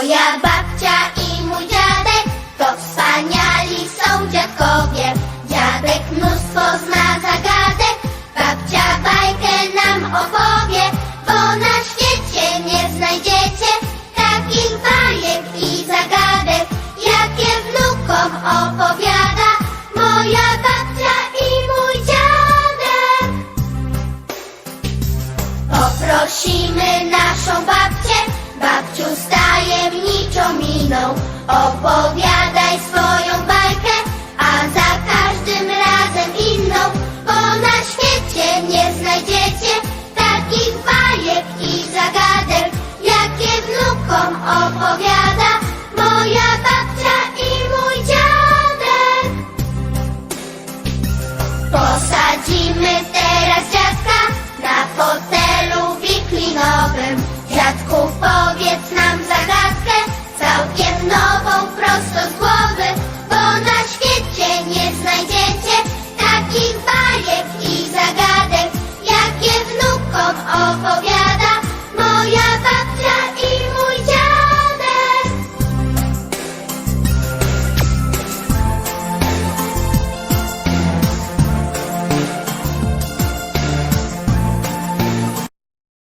Moja babcia i mój dziadek to wspaniali są dziadkowie. Dziadek mnóstwo zna zagadek, babcia bajkę nam opowie, bo na świecie nie znajdziecie takich bajek i zagadek, jakie wnukom opowiada moja babcia i mój dziadek. Poprosimy naszą babcię. Opowiadaj swoją bajkę, a za każdym razem inną, bo na świecie nie znajdziecie takich bajek i zagadek, jakie wnukom opowiada moja babcia i mój dziadek. Posadzimy teraz dziadka na fotelu wiklinowym. Dziadku